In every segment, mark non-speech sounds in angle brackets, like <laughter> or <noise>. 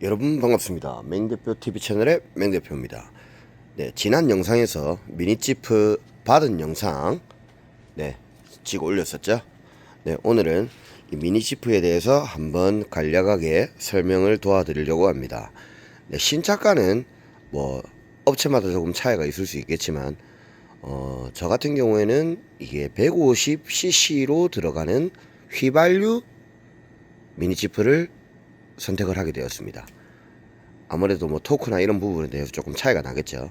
여러분 반갑습니다. 맹대표 TV 채널의 맹대표입니다. 네, 지난 영상에서 미니지프 받은 영상 네, 찍어 올렸었죠. 네, 오늘은 이 미니지프에 대해서 한번 간략하게 설명을 도와드리려고 합니다. 네, 신차가는 뭐 업체마다 조금 차이가 있을 수 있겠지만 어, 저 같은 경우에는 이게 150cc로 들어가는 휘발유 미니지프를 선택을 하게 되었습니다. 아무래도 뭐 토크나 이런 부분에 대해서 조금 차이가 나겠죠.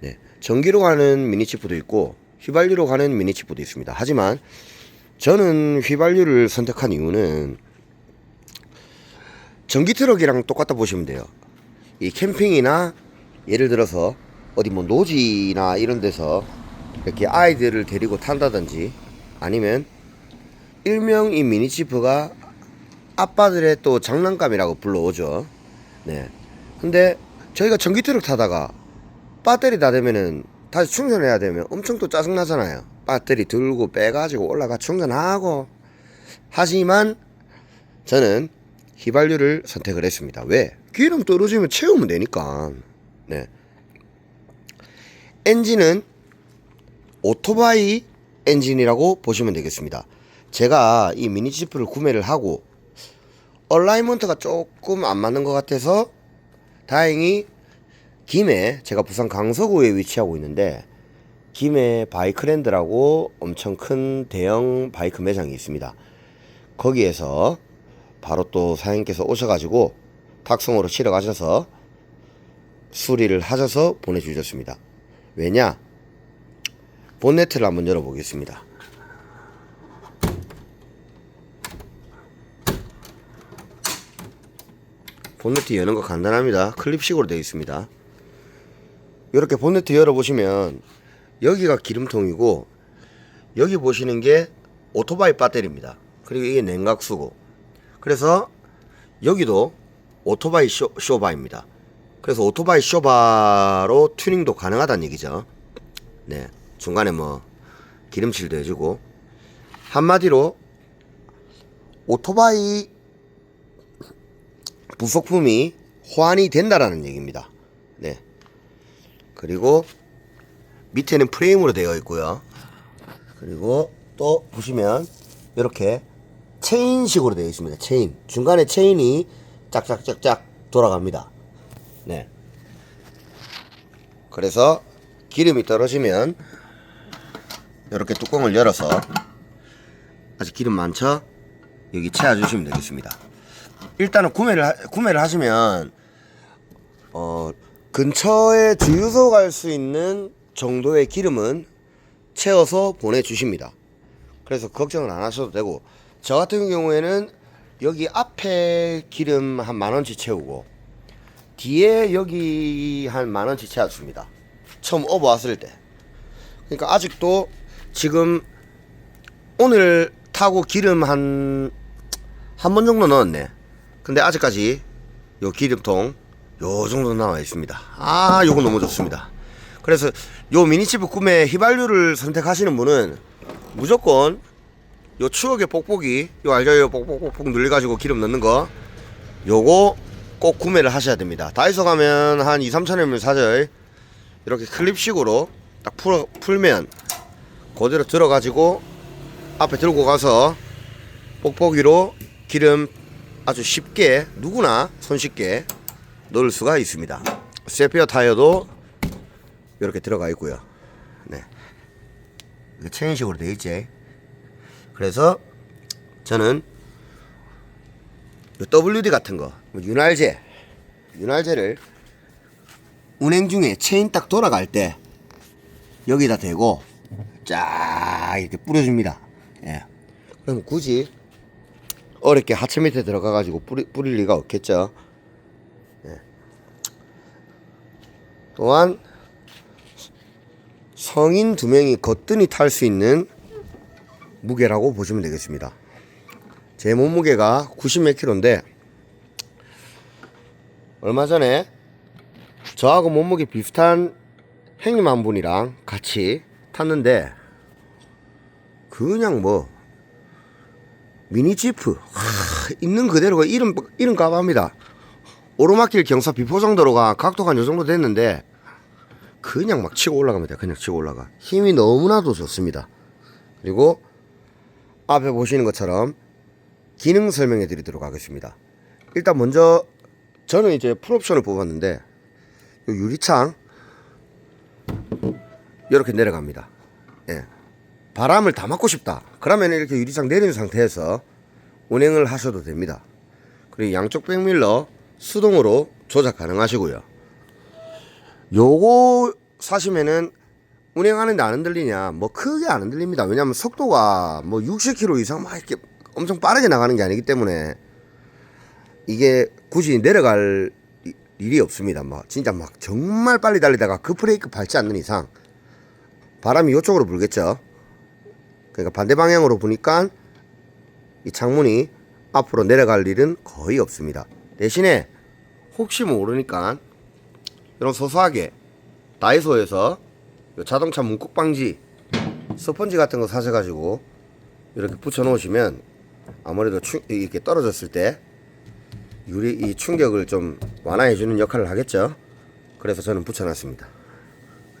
네. 전기로 가는 미니치프도 있고 휘발유로 가는 미니치프도 있습니다. 하지만 저는 휘발유를 선택한 이유는 전기 트럭이랑 똑같다 보시면 돼요. 이 캠핑이나 예를 들어서 어디 뭐 노지나 이런 데서 이렇게 아이들을 데리고 탄다든지 아니면 일명 이 미니치프가 아빠들의 또 장난감이라고 불러오죠. 네. 근데 저희가 전기 트럭 타다가 배터리 다 되면은 다시 충전해야 되면 엄청 또 짜증 나잖아요. 배터리 들고 빼가지고 올라가 충전하고 하지만 저는 휘발유를 선택을 했습니다. 왜? 기름 떨어지면 채우면 되니까. 네. 엔진은 오토바이 엔진이라고 보시면 되겠습니다. 제가 이 미니지프를 구매를 하고 얼라이먼트가 조금 안 맞는 것 같아서 다행히 김해 제가 부산 강서구에 위치하고 있는데 김해 바이크랜드라고 엄청 큰 대형 바이크 매장이 있습니다. 거기에서 바로 또 사장님께서 오셔가지고 탁송으로 치러 가셔서 수리를 하셔서 보내주셨습니다. 왜냐? 본네트를 한번 열어보겠습니다. 본네트 여는 거 간단합니다. 클립식으로 되어 있습니다. 이렇게 본네트 열어보시면 여기가 기름통이고 여기 보시는 게 오토바이 배터리입니다. 그리고 이게 냉각수고 그래서 여기도 오토바이 쇼, 쇼바입니다. 그래서 오토바이 쇼바로 튜닝도 가능하다는 얘기죠. 네. 중간에 뭐 기름칠도 해주고 한마디로 오토바이 부속품이 호환이 된다라는 얘기입니다. 네. 그리고 밑에는 프레임으로 되어 있고요. 그리고 또 보시면 이렇게 체인식으로 되어 있습니다. 체인. 중간에 체인이 짝짝짝짝 돌아갑니다. 네. 그래서 기름이 떨어지면 이렇게 뚜껑을 열어서 아직 기름 많죠? 여기 채워주시면 되겠습니다. 일단은 구매를 하, 구매를 하시면 어 근처에 주유소 갈 수 있는 정도의 기름은 채워서 보내주십니다. 그래서 걱정을 안 하셔도 되고 저 같은 경우에는 여기 앞에 기름 한 만 원치 채우고 뒤에 여기 한 만 원치 채웠습니다. 처음 업어 왔을 때. 그러니까 아직도 지금 오늘 타고 기름 한 한 번 정도 넣었네. 근데 아직까지 요 기름통 요 정도 나와 있습니다. 아, 요거 너무 좋습니다. 그래서 요 미니치프 구매 휘발유를 선택하시는 분은 무조건 요 추억의 뽁뽁이 요 알죠? 요 뽁뽁뽁뽁 눌려가지고 기름 넣는 거 요거 꼭 구매를 하셔야 됩니다. 다이소 가면 한 2, 3천 원이면 사죠. 이렇게 클립식으로 딱 풀어, 풀면 그대로 들어가지고 앞에 들고 가서 뽁뽁이로 기름 아주 쉽게 누구나 손쉽게 넣을 수가 있습니다. 세피어 타이어도 이렇게 들어가 있고요. 네. 체인식으로 되어 있지. 그래서 저는 요 WD 같은 거, 뭐 윤활제, 윤활제를 운행 중에 체인 딱 돌아갈 때 여기다 대고 쫙 이렇게 뿌려줍니다. 예. 그럼 굳이 어렵게 하체 밑에 들어가 가지고 뿌리, 뿌릴 리가 없겠죠. 예. 또한 성인 두 명이 거뜬히 탈 수 있는 무게라고 보시면 되겠습니다. 제 몸무게가 90몇 킬로인데 얼마 전에 저하고 몸무게 비슷한 형님 한 분이랑 같이 탔는데 그냥 뭐 미니 지프 하, 있는 그대로 이름 이름 가봐합니다. 오르막길 경사 비포정도로가 각도가 한요 정도 됐는데 그냥 막 치고 올라갑니다. 그냥 치고 올라가. 힘이 너무나도 좋습니다. 그리고 앞에 보시는 것처럼 기능 설명해 드리도록 하겠습니다. 일단 먼저 저는 이제 풀옵션을 뽑았는데 요 유리창 이렇게 내려갑니다. 예. 바람을 다 막고 싶다. 그러면 이렇게 유리창 내린 상태에서 운행을 하셔도 됩니다. 그리고 양쪽 백밀러 수동으로 조작 가능하시고요. 요거 사시면은 운행하는데 안 흔들리냐? 뭐 크게 안 흔들립니다. 왜냐하면 속도가 뭐 60km 이상 막 이렇게 엄청 빠르게 나가는 게 아니기 때문에 이게 굳이 내려갈 이- 일이 없습니다. 막 진짜 막 정말 빨리 달리다가 그 브레이크 밟지 않는 이상 바람이 이쪽으로 불겠죠. 그러니까 반대 방향으로 부니까 이 창문이 앞으로 내려갈 일은 거의 없습니다. 대신에 혹시 모르니까 이런 소소하게 다이소에서 요 자동차 문콕 방지 스펀지 같은 거 사셔가지고 이렇게 붙여 놓으시면 아무래도 충, 이렇게 떨어졌을 때 유리 이 충격을 좀 완화해 주는 역할을 하겠죠. 그래서 저는 붙여놨습니다.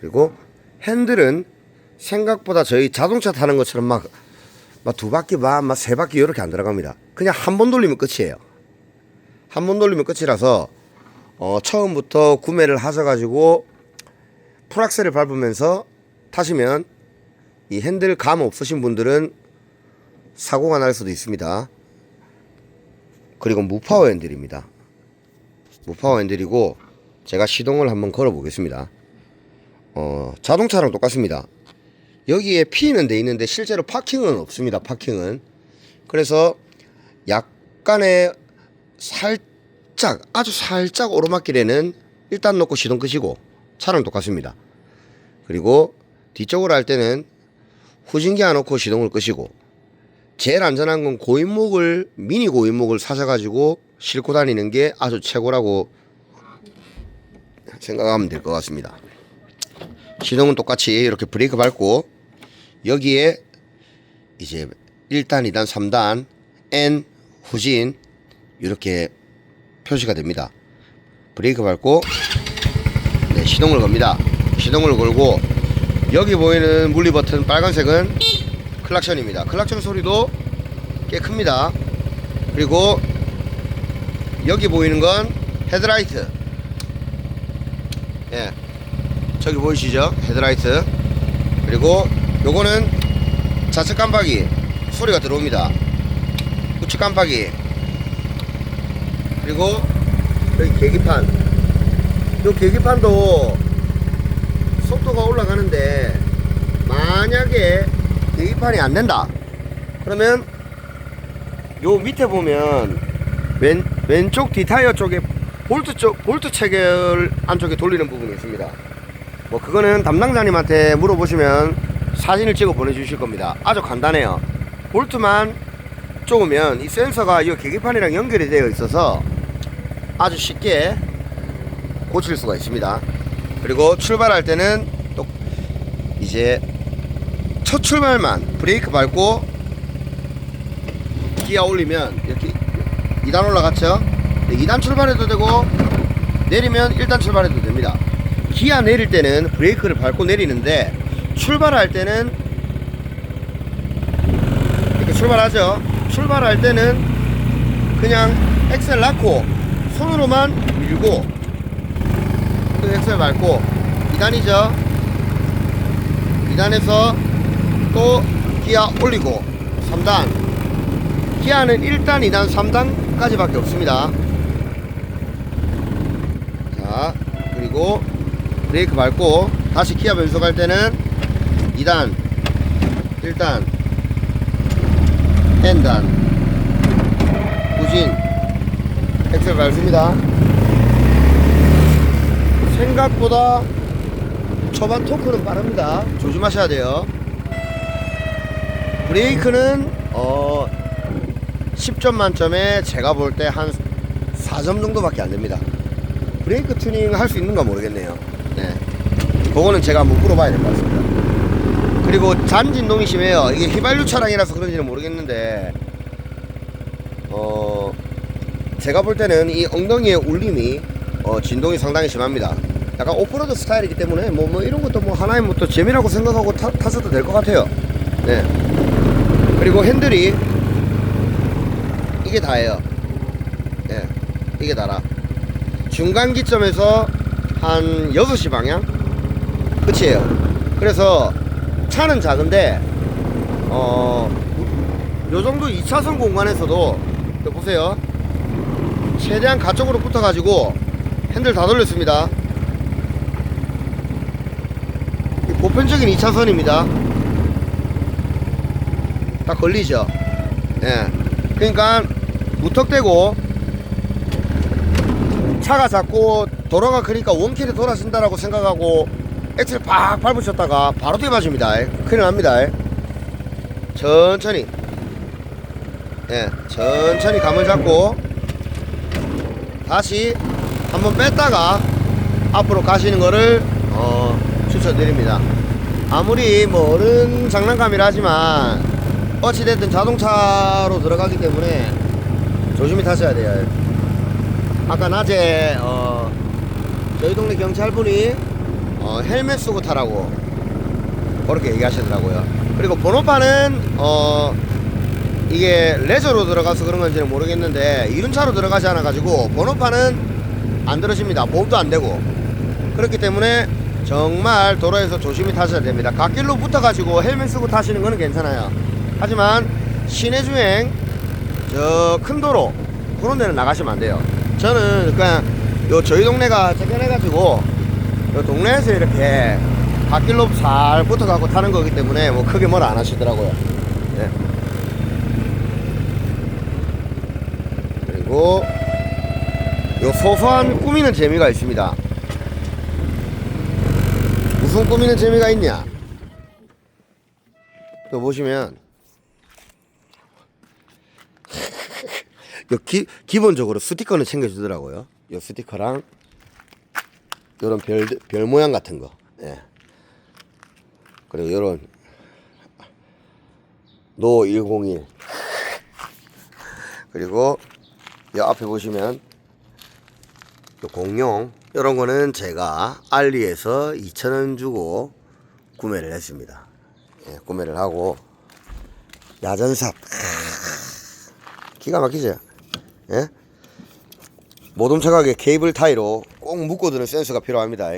그리고 핸들은 생각보다 저희 자동차 타는 것처럼 막 막 두 바퀴 반, 막 세 바퀴 이렇게 안 들어갑니다. 그냥 한 번 돌리면 끝이에요. 한 번 돌리면 끝이라서 어, 처음부터 구매를 하셔가지고 풀악셀을 밟으면서 타시면 이 핸들 감 없으신 분들은 사고가 날 수도 있습니다. 그리고 무파워 핸들입니다. 무파워 핸들이고 제가 시동을 한번 걸어 보겠습니다. 어, 자동차랑 똑같습니다. 여기에 P는 돼 있는데 실제로 파킹은 없습니다. 파킹은. 그래서 약간의 살짝 아주 살짝 오르막길에는 일단 놓고 시동 끄시고 차랑 똑같습니다. 그리고 뒤쪽으로 할 때는 후진기 안 놓고 시동을 끄시고 제일 안전한 건 고인목을 미니 고인목을 사셔가지고 싣고 다니는 게 아주 최고라고 생각하면 될 것 같습니다. 시동은 똑같이 이렇게 브레이크 밟고 여기에 이제 1단, 2단, 3단, N, 후진 이렇게 표시가 됩니다. 브레이크 밟고 네, 시동을 겁니다. 시동을 걸고 여기 보이는 물리 버튼 빨간색은 클락션입니다. 클락션 소리도 꽤 큽니다. 그리고 여기 보이는 건 헤드라이트. 예. 저기 보이시죠? 헤드라이트. 그리고 요거는 좌측 깜빡이 소리가 들어옵니다. 우측 깜빡이. 그리고 여기 계기판. 요 계기판도 속도가 올라가는데 만약에 계기판이 안 된다. 그러면 요 밑에 보면 왼 왼쪽 뒤타이어 쪽에 볼트 쪽 볼트 체결 안쪽에 돌리는 부분이 있습니다. 뭐 그거는 담당자님한테 물어보시면 사진을 찍어 보내주실 겁니다. 아주 간단해요. 볼트만 쪼으면 이 센서가 이 계기판이랑 연결이 되어 있어서 아주 쉽게 고칠 수가 있습니다. 그리고 출발할 때는 또 이제 첫 출발만 브레이크 밟고 기아 올리면 이렇게 2단 올라갔죠? 2단 출발해도 되고 내리면 1단 출발해도 됩니다. 기아 내릴 때는 브레이크를 밟고 내리는데 출발할 때는 이렇게 출발하죠. 출발할 때는 그냥 엑셀 낳고 손으로만 밀고 또 엑셀 밟고 2단이죠. 2단에서 또 기아 올리고 3단 기아는 1단, 2단, 3단까지 밖에 없습니다. 자, 그리고 브레이크 밟고 다시 기아 변속할 때는 2단, 1단, N단, 후진, 엑셀 밟습니다. 생각보다 초반 토크는 빠릅니다. 조심하셔야 돼요. 브레이크는 어 10점 만점에 제가 볼 때 한 4점 정도밖에 안 됩니다. 브레이크 튜닝 할 수 있는가 모르겠네요. 네. 그거는 제가 한번 물어봐야 될 것 같습니다. 그리고 잔진동이 심해요. 이게 휘발유 차량이라서 그런지는 모르겠는데, 어, 제가 볼 때는 이 엉덩이의 울림이 어, 진동이 상당히 심합니다. 약간 오프로드 스타일이기 때문에 뭐, 뭐 이런 것도 뭐 하나의 뭐또 재미라고 생각하고 타, 타셔도 될 것 같아요. 네. 그리고 핸들이 이게 다예요. 예, 이게 다라. 중간 기점에서 한 6시 방향? 끝이에요. 그래서 차는 작은데, 어, 요 정도 2차선 공간에서도, 또 보세요. 최대한 가쪽으로 붙어가지고 핸들 다 돌렸습니다. 이 보편적인 2차선입니다. 딱 걸리죠. 예. 그러니까 무턱대고 차가 자꾸 도로가 크니까 원킬에 돌아선다라고 생각하고 엑셀 팍 밟으셨다가 바로 뒤맞습니다. 큰일 납니다. 천천히. 예, 천천히 감을 잡고 다시 한번 뺐다가 앞으로 가시는 거를 어, 추천드립니다. 아무리 뭐 어른 장난감이라 하지만 어찌됐든 자동차로 들어가기 때문에 조심히 타셔야 돼요. 아까 낮에 어, 저희 동네 경찰분이 어, 헬멧 쓰고 타라고 그렇게 얘기하시더라고요. 그리고 번호판은 어, 이게 레저로 들어가서 그런 건지는 모르겠는데 이륜차로 들어가지 않아 가지고 번호판은 안 들어집니다. 보험도 안 되고 그렇기 때문에 정말 도로에서 조심히 타셔야 됩니다. 갓길로 붙어 가지고 헬멧 쓰고 타시는 거는 괜찮아요. 하지만 시내 주행 저 큰 도로 그런 데는 나가시면 안 돼요. 저는 그냥 요 저희 동네가 재편해 가지고 요 동네에서 이렇게 갓길로 잘 붙어 가고 타는 거기 때문에 뭐 크게 뭐라 안 하시더라고요. 예. 그리고 요 소소한 꾸미는 재미가 있습니다. 무슨 꾸미는 재미가 있냐? 또 보시면 <laughs> 요 기, 기본적으로 스티커는 챙겨주더라고요. 요 스티커랑 요런 별, 별 모양 같은 거. 예. 그리고 요런 노 101. 그리고 요 앞에 보시면 요 공룡 요런 거는 제가 알리에서 2,000원 주고 구매를 했습니다. 예, 구매를 하고 야전삽 기가 막히죠. 예? 모둠차각에 케이블 타이로 꼭 묶어두는 센서가 필요합니다.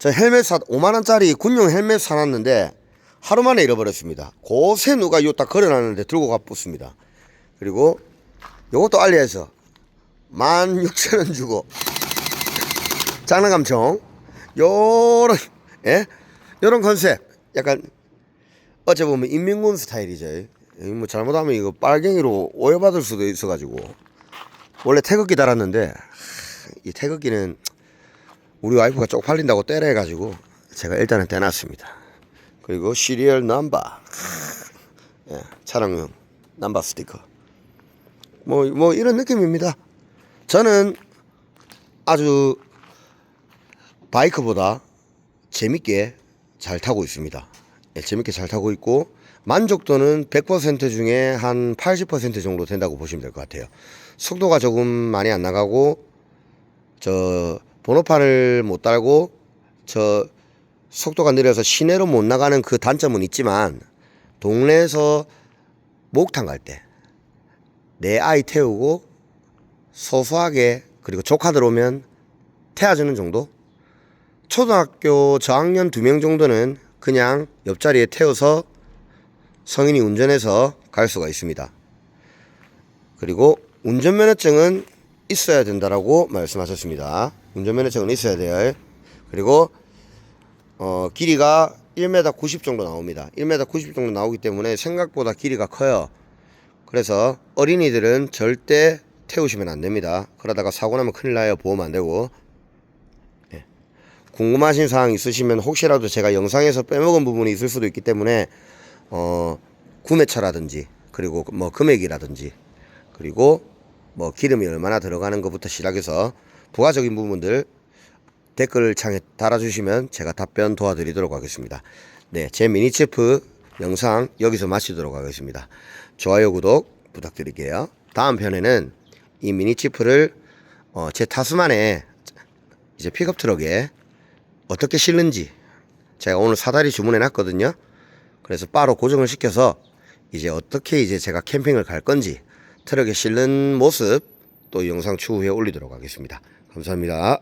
저 헬멧 사 5만원짜리 군용 헬멧 사놨는데 하루 만에 잃어버렸습니다. 고세 누가 요딱 걸어놨는데 들고 가붙습니다. 그리고 요것도 알리에서 16,000원 주고 장난감총 요런 예? 요런 컨셉 약간 어째 보면 인민군 스타일이죠. 이뭐 잘못하면 이거 빨갱이로 오해받을 수도 있어가지고 원래 태극기 달았는데 이 태극기는 우리 와이프가 쪽팔린다고 때려해가지고 제가 일단은 떼놨습니다. 그리고 시리얼 넘버 예, 차량용 넘버 스티커 뭐뭐 이런 느낌입니다. 저는 아주 바이크보다 재밌게 잘 타고 있습니다. 예, 재밌게 잘 타고 있고 만족도는 100% 중에 한 80% 정도 된다고 보시면 될 것 같아요. 속도가 조금 많이 안 나가고 저 번호판을 못 달고 저 속도가 느려서 시내로 못 나가는 그 단점은 있지만 동네에서 목욕탕 갈 때 내 아이 태우고 소소하게 그리고 조카들 오면 태워주는 정도 초등학교 저학년 두 명 정도는 그냥 옆자리에 태워서 성인이 운전해서 갈 수가 있습니다. 그리고 운전면허증은 있어야 된다라고 말씀하셨습니다. 운전면허증은 있어야 돼요. 그리고 어, 길이가 1m 90 정도 나옵니다. 1m 90 정도 나오기 때문에 생각보다 길이가 커요. 그래서 어린이들은 절대 태우시면 안 됩니다. 그러다가 사고 나면 큰일 나요. 보험 안 되고. 예. 궁금하신 사항 있으시면 혹시라도 제가 영상에서 빼먹은 부분이 있을 수도 있기 때문에 어, 구매처라든지 그리고 뭐 금액이라든지 그리고 뭐 기름이 얼마나 들어가는 것부터 시작해서 부가적인 부분들 댓글 창에 달아주시면 제가 답변 도와드리도록 하겠습니다. 네, 제 미니체프 영상 여기서 마치도록 하겠습니다. 좋아요, 구독 부탁드릴게요. 다음 편에는 이 미니치프를 어, 제 타스만의 이제 픽업 트럭에 어떻게 실는지 제가 오늘 사다리 주문해 놨거든요. 그래서 바로 고정을 시켜서 이제 어떻게 이제 제가 캠핑을 갈 건지 트럭에 실는 모습 또 영상 추후에 올리도록 하겠습니다. 감사합니다.